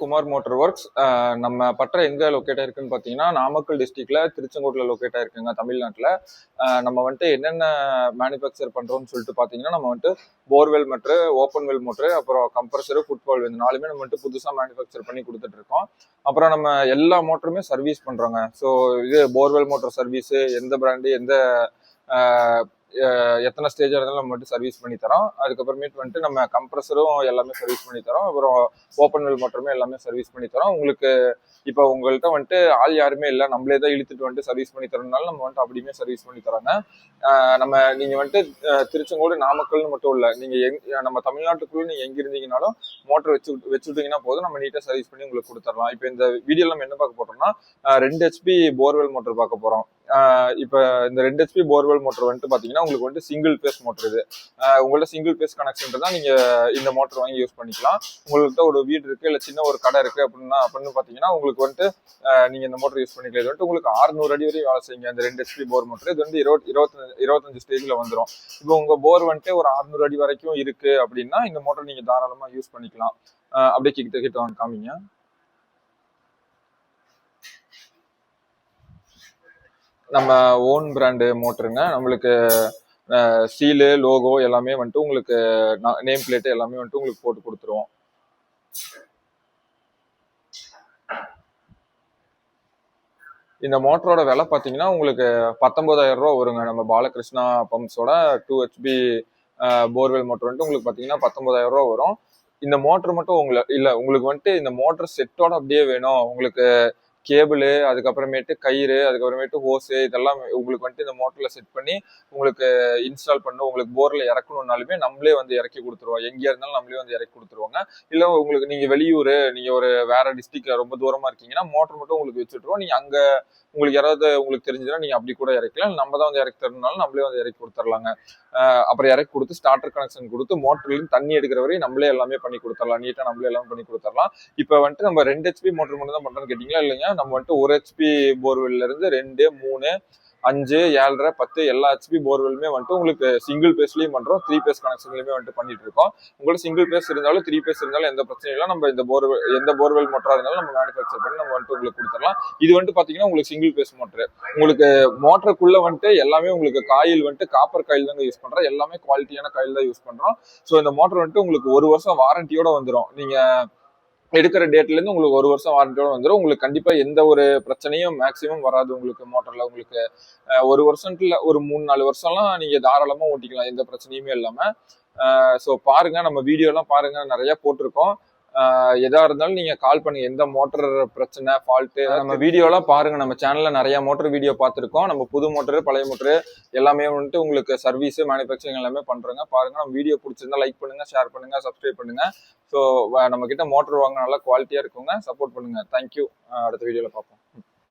Kumar motor works நம்ம பட்டறை எங்க லொக்கேட் ஆயிருக்குன்னு பார்த்தீங்கன்னா நாமக்கல் டிஸ்ட்ரிக்ட்ல திருச்செங்கோட்டில் லொக்கேட் ஆயிருக்குங்க தமிழ்நாட்டில். நம்ம வந்துட்டு என்னென்ன மேனுஃபேக்சர் பண்றோம்னு சொல்லிட்டு பார்த்தீங்கன்னா நம்ம வந்துட்டு borewell motor open well motor அப்புறம் கம்ப்ரஸரு ஃபுட்பால் இந்த நாலுமே நம்ம வந்துட்டு புதுசாக மேனுஃபேக்சர் பண்ணி கொடுத்துட்டு இருக்கோம். அப்புறம் நம்ம எல்லா மோட்டருமே சர்வீஸ் பண்றோங்க. ஸோ இது போர்வெல் மோட்டர் சர்வீஸ் எந்த பிராண்டு எந்த எத்தனை ஸ்டேஜாக இருந்தாலும் நம்ம வந்துட்டு சர்வீஸ் பண்ணி தரோம். அதுக்கப்புறமேட்டு வந்துட்டு நம்ம கம்ப்ரஸரும் எல்லாமே சர்வீஸ் பண்ணி தரோம். அப்புறம் ஓப்பன் வெல் மோட்டருமே எல்லாமே சர்வீஸ் பண்ணி தரோம். உங்களுக்கு இப்போ உங்கள்கிட்ட வந்துட்டு ஆள் யாருமே இல்லை. நம்மளே தான் இழுத்துட்டு வந்துட்டு சர்வீஸ் பண்ணி தரனால நம்ம வந்துட்டு அப்படியுமே சர்வீஸ் பண்ணி தராங்க. நம்ம நீங்கள் வந்துட்டு திருச்செங்கோடு நாமக்கல்னு மட்டும் இல்லை. நீங்கள் எங் நம்ம தமிழ்நாட்டுக்குள்ளே நீங்கள் எங்கே இருந்தீங்கனாலும் மோட்டர் வச்சு வச்சுட்டீங்கன்னா போதும். நம்ம நீட்டாக சர்வீஸ் பண்ணி உங்களுக்கு கொடுத்துடலாம். இப்போ இந்த வீடியோவில் நம்ம என்ன பார்க்க போறோம்னா ரெண்டு ஹெச்பி போர்வெல் மோட்டர் பார்க்க போகிறோம் இப்போ இந்த ரெண்டு ஹெச்பி போர்வெல் மோட்டர் வந்துட்டு பாத்தீங்கன்னா உங்களுக்கு வந்துட்டு சிங்கிள் பேஸ் மோட்டர் இது. உங்கள்ட்ட சிங்கிள் பேஸ் கனெக்ஷன் தான் நீங்க இந்த மோட்டர் வாங்கி யூஸ் பண்ணிக்கலாம். உங்கள்கிட்ட ஒரு வீடு இருக்கு இல்ல சின்ன ஒரு கடை இருக்கு அப்படின்னா அப்படின்னு பாத்தீங்கன்னா உங்களுக்கு வந்துட்டு நீங்கள் நீங்க இந்த மோட்டர் யூஸ் பண்ணிக்கலாம். இது வந்துட்டு உங்களுக்கு 600 அடி வரையும் வேலை செய்யுங்க இந்த ரெண்டு ஹெச்பி போர் மோட்டர் இது வந்து இருபத்தி இருபத்தஞ்சு இருபத்தஞ்சு ஸ்டேஜ்ல வந்துடும் இப்போ உங்க போர் வந்துட்டு ஒரு 600 அடி வரைக்கும் இருக்கு அப்படின்னா இந்த மோட்டர் நீங்க தாராளமா யூஸ் பண்ணிக்கலாம். அப்படியே கிட்ட கிட்ட வாங்க காமிங்க. நம்ம ஓன் பிராண்டு மோட்டருங்க. நம்மளுக்கு சீலு லோகோ எல்லாமே வந்துட்டு உங்களுக்கு நேம் பிளேட்டு எல்லாமே வந்துட்டு உங்களுக்கு போட்டு கொடுத்துருவோம். இந்த மோட்டரோட விலை பார்த்தீங்கன்னா உங்களுக்கு பத்தொன்பதாயிரம் ரூபா வருங்க. நம்ம பாலகிருஷ்ணா பம்ப்ஸோட டூ ஹெச்பி போர்வெல் மோட்டர் வந்துட்டு உங்களுக்கு பார்த்தீங்கன்னா பத்தொன்பதாயிரம் ரூபா வரும். இந்த மோட்டர் மட்டும் உங்களை இல்லை உங்களுக்கு வந்துட்டு இந்த மோட்டர் செட்டோட அப்படியே வேணும். உங்களுக்கு கேபிள் அதுக்கப்புறமேட்டு கயிறு அதுக்கப்புறமேட்டு ஹோஸு இதெல்லாம் உங்களுக்கு வந்துட்டு இந்த மோட்டரில் செட் பண்ணி உங்களுக்கு இன்ஸ்டால் பண்ண உங்களுக்கு போரில் இறக்கணும்னாலுமே நம்மளே வந்து இறக்கி கொடுத்துருவோம் எங்கேயா இருந்தாலும் நம்மளே வந்து இறக்கி கொடுத்துருவாங்க. இல்லை உங்களுக்கு நீங்கள் வெளியூர் நீங்கள் ஒரு வேற டிஸ்ட்ரிக்ட்ல ரொம்ப தூரமாக இருக்கீங்கன்னா மோட்டர் மட்டும் உங்களுக்கு வச்சுட்ருவோம் நீங்கள் அங்கே உங்களுக்கு யாராவது உங்களுக்கு தெரிஞ்சதுன்னா நீங்கள் அப்படி கூட இறக்கலாம். நம்ம தான் வந்து இறக்கி தரணும்னாலும் நம்மளே வந்து இறக்கி கொடுத்துர்லாங்க. அப்புறம் இறக்கி கொடுத்து ஸ்டார்டர் கனெக்ஷன் கொடுத்து மோட்டர்லேருந்து தண்ணி எடுக்கிற வரையும் நம்மளே எல்லாமே பண்ணி கொடுத்துடலாம் நீட்டாக நம்மளே எல்லாமே பண்ணி கொடுத்துடலாம் இப்போ வந்துட்டு நம்ம ரெண்டு ஹெச்பி மோட்டர் மட்டும் தான் பண்ணுறோம்னு கேட்டிங்களா இல்லைங்க? நம்ம வந்துட்டு ஒரு ஹெச்பி போர்வெல்ல இருந்து ரெண்டு மூணு அஞ்சு ஏழரை பத்து எல்லா ஹெச்பி போர்வெல்லுமே வந்துட்டு உங்களுக்கு சிங்கிள் பேஸ்லயும் பண்றோம். த்ரீ பேஸ் கனெக்ஷன்லயுமே வந்துட்டு பண்ணிட்டு இருக்கோம். உங்களுக்கு சிங்கிள் பேஸ் இருந்தாலும் த்ரீ பேஸ் இருந்தாலும் எந்த பிரச்சனையும் இல்லை. நம்ம இந்த போர்வெல் எந்த போர்வெல் மோட்டரா இருந்தாலும் நம்ம மேனுஃபேக்சர் பண்ணி நம்ம வந்துட்டு உங்களுக்கு கொடுத்துடலாம். இது வந்துட்டு பாத்தீங்கன்னா உங்களுக்கு சிங்கிள் பேஸ் மோட்டர் உங்களுக்கு மோட்டருக்குள்ள வந்துட்டு எல்லாமே உங்களுக்கு காயில் வந்துட்டு காப்பர் காயில் தாங்க யூஸ் பண்றோம். எல்லாமே குவாலிட்டியான காயில் தான் யூஸ் பண்றோம். ஸோ இந்த மோட்டர் வந்துட்டு உங்களுக்கு ஒரு வருஷம் வாரண்டியோட வந்துடும் நீங்க எடுக்கிற டேட்லேருந்து உங்களுக்கு ஒரு வருஷம் வாரண்டியோட வந்துடும் உங்களுக்கு கண்டிப்பாக எந்த ஒரு பிரச்சனையும் மேக்ஸிமம் வராது உங்களுக்கு மோட்டரில் உங்களுக்கு ஒரு வருஷத்துல ஒரு மூணு நாலு வருஷம்லாம் நீங்கள் தாராளமாக ஓட்டிக்கலாம். எந்த பிரச்சனையுமே இல்லாமல் ஸோ பாருங்க நம்ம வீடியோலாம் பாருங்கள் பாருங்க. போட்டிருக்கோம். அஹ், எதா இருந்தாலும் நீங்க கால் பண்ணுங்க எந்த மோட்டர் பிரச்சனை ஃபால்ட்டு நம்ம வீடியோலாம் பாருங்க. நம்ம சேனல்ல நிறைய மோட்டர் வீடியோ பார்த்துருக்கோம். நம்ம புது மோட்டர் பழைய மோட்டர் எல்லாமே வந்துட்டு உங்களுக்கு சர்வீஸ் மேனுஃபேக்சரிங் எல்லாமே பண்றோங்க. பாருங்க. நம்ம வீடியோ பிடிச்சிருந்தா லைக் பண்ணுங்க ஷேர் பண்ணுங்க சப்ஸ்கிரைப் பண்ணுங்க. ஸோ நம்ம கிட்ட மோட்டர் வாங்க நல்லா குவாலிட்டியா இருக்குங்க. சப்போர்ட் பண்ணுங்க. தேங்க்யூ அடுத்த வீடியோல பார்ப்போம்.